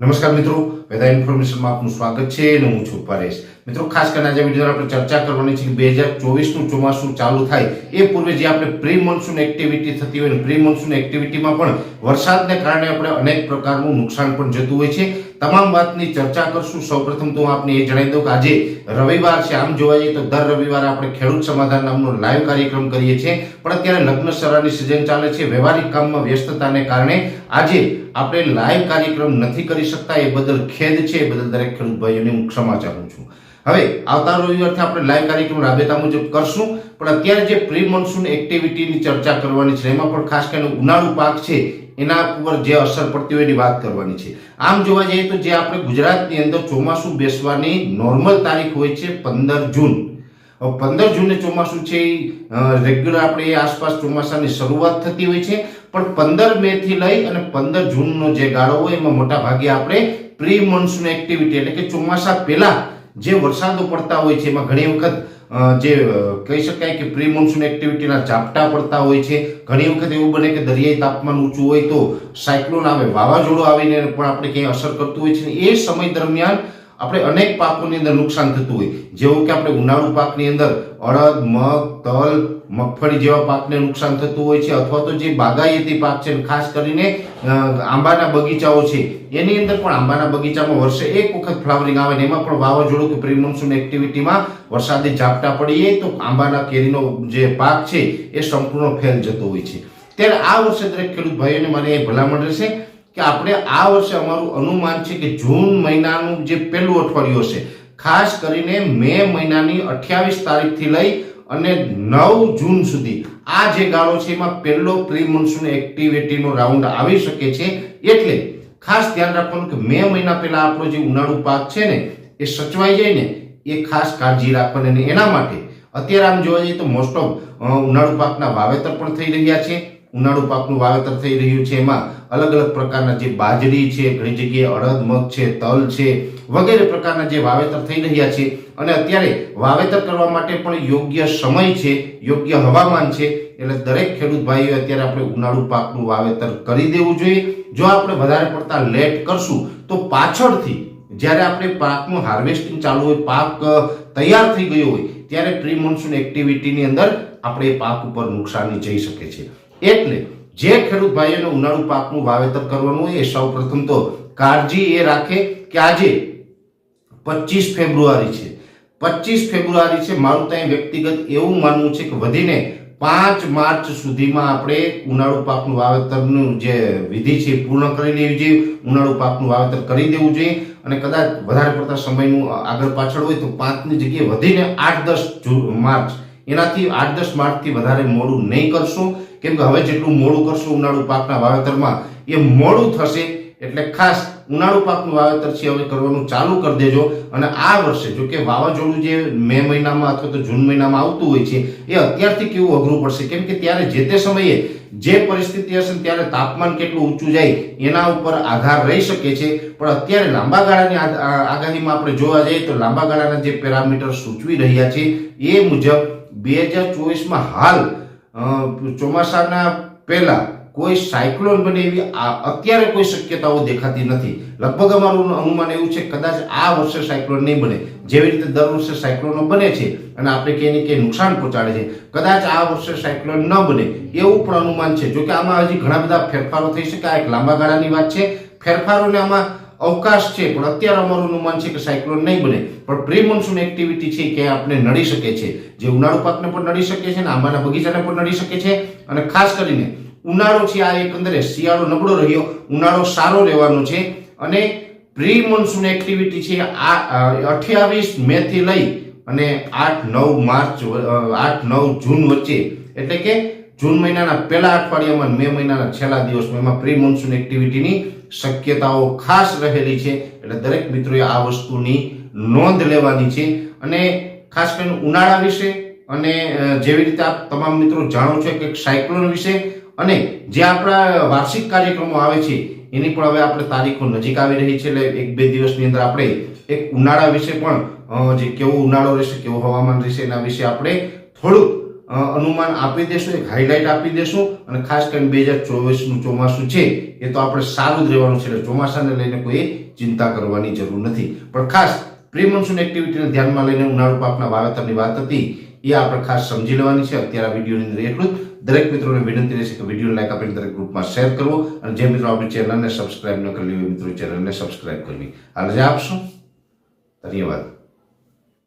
નમસ્કાર મિત્રો વેધા ઇન્ફોર્મેશનમાં આપનું સ્વાગત છે અને હું છું પરેશ. મિત્રો, ખાસ કરીને આજે વીડિયો આપણે ચર્ચા કરવાની છે કે બે હજાર ચોવીસનું ચોમાસું ચાલુ થાય એ પૂર્વે જે આપણે પ્રી મોન્સૂન એક્ટિવિટી થતી હોય પ્રી મોન્સૂન એક્ટિવિટીમાં પણ વરસાદને કારણે આપણે અનેક પ્રકારનું નુકસાન પણ જતું હોય છે. તમામ વાતની ચર્ચા કરશું. સૌપ્રથમ તો હું આપને એ જણાવી દઉં કે આજે રવિવાર છે. આમ જોવા જઈએ તો દર રવિવારે આપણે ખેડૂત સમાધાન નામનો લાઈવ કાર્યક્રમ કરીએ છીએ. પણ અત્યારે લગ્ન સરાની સિઝન ચાલે છે. વ્યવહારિક કામમાં વ્યસ્તતાને કારણે આજે આપણે લાઈવ કાર્યક્રમ નથી કરી શકતા. એ બદલ ખેદ છે. એ બદલ દરેક ખેડૂત ભાઈઓને હું ક્ષમા ચાહું છું. હવે આવતા રવિવારથી આપણે લાઈવ કાર્યક્રમ રાબેતા મુજબ કરશું. પણ અત્યારે જે પ્રી મોન્સૂન એક્ટિવિટીની ચર્ચા કરવાની છે, એમાં પણ ખાસ કરીને ઉનાળુ પાક છે, એના ઉપર જે અસર પડતી હોય એની વાત કરવાની છે. આમ જોવા જઈએ તો જે આપણે ગુજરાતની અંદર ચોમાસું બેસવાની નોર્મલ તારીખ હોય છે પંદર જૂન. પંદર જૂને ચોમાસું છે એ રેગ્યુલર આપણે આસપાસ ચોમાસાની શરૂઆત થતી હોય છે. પણ પંદર મે થી લઈ અને પંદર જૂનનો જે ગાળો હોય એમાં મોટા ભાગે આપણે પ્રી મોન્સૂન એક્ટિવિટી એટલે કે ચોમાસા પહેલા જે વરસાદો પડતા હોય છે, એમાં ઘણી વખત જે કહી શકાય કે પ્રી મોન્સૂન એક્ટિવિટીના ઝાપટા પડતા હોય છે. ઘણી વખત એવું બને કે દરિયાઈ તાપમાન ઊંચું હોય તો સાયક્લોન આવે, વાવાઝોડું આવીને પણ આપણે ક્યાંય અસર કરતું હોય છે એ સમય દરમિયાન આપણે અનેક પાકોની અંદર નુકસાન થતું હોય. જેવું કે આપણે ઉનાળુ પાકની અંદર અડદ, મગ, તલ, મગફળી જેવા પાકને નુકસાન થતું હોય છે, અથવા તો જે બાગાયતી પાક છે ખાસ કરીને આંબાના બગીચાઓ છે. એની અંદર પણ આંબાના બગીચામાં વર્ષે એક વખત ફ્લાવરિંગ આવે ને એમાં પણ વાવાઝોડું કે પ્રિમોન્સૂન એક્ટિવિટીમાં વરસાદી ઝાપટા પડીએ તો આંબાના કેરીનો જે પાક છે એ સંપૂર્ણ ફેલ જતો હોય છે. ત્યારે આ વર્ષે દરેક ખેડૂત ભાઈઓને મને એ ભલામણ રહેશે. કે આપણે આ વર્ષે અમારું અનુમાન છે કે જૂન મહિનાનું જે પહેલું અઠવાડિયું હશે, ખાસ કરીને મે મહિનાની અઠ્યાવીસ તારીખથી લઈ અને નવ જૂન સુધી. આ જે ગાળો છે એમાં પહેલો પ્રી મોન્સૂન એક્ટિવિટીનો રાઉન્ડ આવી શકે છે. એટલે ખાસ ધ્યાન રાખવાનું કે મે મહિના પહેલા આપણો જે ઉનાળુ પાક છે ને, એ સચવાઈ જાય ને, એ ખાસ કાળજી રાખવાની અને એના માટે, અત્યારે આમ જોવા જઈએ તો મોસ્ટ ઓફ ઉનાળુ પાકના વાવેતર પણ થઈ રહ્યા છે. ઉનાળુ પાકનું વાવેતર થઈ રહ્યું છે. એમાં અલગ અલગ પ્રકારના જે બાજરી છે, ઘણી જગ્યાએ અડદ, મગ છે, તલ છે, વગેરે પ્રકારના જે વાવેતર થઈ રહ્યા છે. અને અત્યારે વાવેતર કરવા માટે પણ યોગ્ય સમય છે, યોગ્ય હવામાન છે. એટલે દરેક ખેડૂત ભાઈઓ અત્યારે આપણે ઉનાળુ પાકનું વાવેતર કરી દેવું જોઈએ. જો આપણે વધારે પડતા લેટ કરશું, તો પાછળથી જ્યારે આપણે પાકનું હાર્વેસ્ટિંગ ચાલુ હોય, પાક તૈયાર થઈ ગયો હોય, ત્યારે પ્રી મોન્સૂન એક્ટિવિટીની અંદર આપણે પાક ઉપર નુકસાની જઈ શકે છે. એટલે જે ખેડૂત ભાઈઓને ઉનાળુ પાકનું વાવેતર કરવાનું હોય એ સૌ પ્રથમ તો કાળજી એ રાખે કે આજે પચીસ ફેબ્રુઆરી છે. પચીસ ફેબ્રુઆરી છે, મારું ત્યાં વ્યક્તિગત એવું માનવું છે કે વધીને પાંચ માર્ચ સુધીમાં આપણે ઉનાળુ પાકનું વાવેતરનું જે વિધિ છે પૂર્ણ કરી લેવી જોઈએ, ઉનાળુ પાકનું વાવેતર કરી દેવું જોઈએ અને કદાચ વધારે પડતા સમયનું આગળ પાછળ હોય તો પાંચની જગ્યાએ વધીને આઠ દસ માર્ચ. એનાથી આઠ દસ માર્ચથી વધારે મોડું નહીં કરશું. કેમ કે હવે જેટલું મોડું કરશું ઉનાળુ પાકના વાવેતરમાં, એ મોડું થશે એટલે ખાસ ઉનાળુ પાકનું વાવેતર છે હવે કરવાનું ચાલુ કરી દેજો. અને આ વર્ષે જો કે વાવાઝોડું જે મે મહિનામાં અથવા તો જૂન મહિનામાં આવતું હોય છે, એ અત્યારથી કેવું અઘરું પડશે. કેમ કે ત્યારે જે તે સમયે જે પરિસ્થિતિ હશે ત્યારે તાપમાન કેટલું ઊંચું જાય, એના ઉપર આધાર રહી શકે છે. પણ અત્યારે લાંબા ગાળાની આગાહીમાં આપણે જોવા જઈએ તો લાંબા ગાળાના જે પેરામીટર સૂચવી રહ્યા છે, એ મુજબ બે હજાર ચોવીસમાં હાલ ચોમાસાના પહેલા કોઈ સાયક્લોન બને એવી અત્યારે કોઈ શક્યતાઓ દેખાતી નથી. લગભગ અમારું અનુમાન એવું છે કદાચ આ વર્ષે સાયક્લોન નહીં બને. જેવી રીતે દર વર્ષે સાયક્લોનો બને છે અને આપણે ક્યાંય કે નુકસાન પહોંચાડે છે. કદાચ આ વર્ષે સાયક્લોન ન બને એવું પણ અનુમાન છે. જોકે આમાં હજી ઘણા બધા ફેરફારો થઈ શકે. આ એક લાંબા ગાળાની વાત છે. ફેરફારોને આમાં અવકાશ છે, પણ અત્યારે અમારું અનુમાન છે કે સાયક્લોન નહીં બને. પણ પ્રી મોન્સૂન એક્ટિવિટી છે કે આપણે નડી શકે છે. જે ઉનાળુ પાકને પણ નડી શકે છે અને આંબાના બગીચાને પણ નડી શકે છે. અને ખાસ કરીને ઉનાળો છે, આ એકંદરે શિયાળો નબળો રહ્યો. ઉનાળો સારો રહેવાનો છે. અને પ્રી મોન્સૂન એક્ટિવિટી છે, આ અઠ્યાવીસ મે થી લઈ અને આઠ, નવ માર્ચ આઠ, નવ જૂન વચ્ચે. એટલે કે જૂન મહિનાના પહેલા અઠવાડિયામાં મે મહિનાના છેલ્લા દિવસમાં એમાં પ્રી મોન્સૂન એક્ટિવિટીની શક્યતાઓ ખાસ રહેલી છે. એટલે દરેક મિત્રોએ આ વસ્તુની નોંધ લેવાની છે. અને ખાસ કરીને ઉનાળા વિશે અને જેવી રીતે આપ તમામ મિત્રો જાણો છો કે સાયક્લોન વિશે અને જે આપણા વાર્ષિક કાર્યક્રમો આવે છે, એની પણ હવે આપણે તારીખો નજીક આવી રહી છે. એટલે એક બે દિવસની અંદર આપણે એક ઉનાળા વિશે પણ જે કેવો ઉનાળો રહેશે, કેવું હવામાન રહેશે, એના વિશે આપણે થોડુંક અનુમાન આપી દેશું, એક હાઇલાઇટ આપી દેશું અને ખાસ કરીને બે હજાર ચોવીસનું ચોમાસું છે, એ તો આપણે સારું જ રહેવાનું છે, એટલે ચોમાસાને લઈને કોઈ ચિંતા કરવાની જરૂર નથી. પણ ખાસ પ્રી મોન્સૂન એક્ટિવિટીને ધ્યાનમાં લઈને ઉનાળુ પાકના વાવેતરની વાત હતી, એ આપણે ખાસ સમજી લેવાની છે. અત્યારે વિડીયોની અંદર એટલું જ. દરેક મિત્રોને વિનંતી રહેશે કે વીડિયો લાઈક આપીને દરેક ગ્રુપમાં શેર કરવો અને જે મિત્રો આપણી ચેનલને સબસ્ક્રાઇબ ન કરી લેવી મિત્રો ચેનલને સબસ્ક્રાઇબ કરવી આ રજા આપશો. ધન્યવાદ.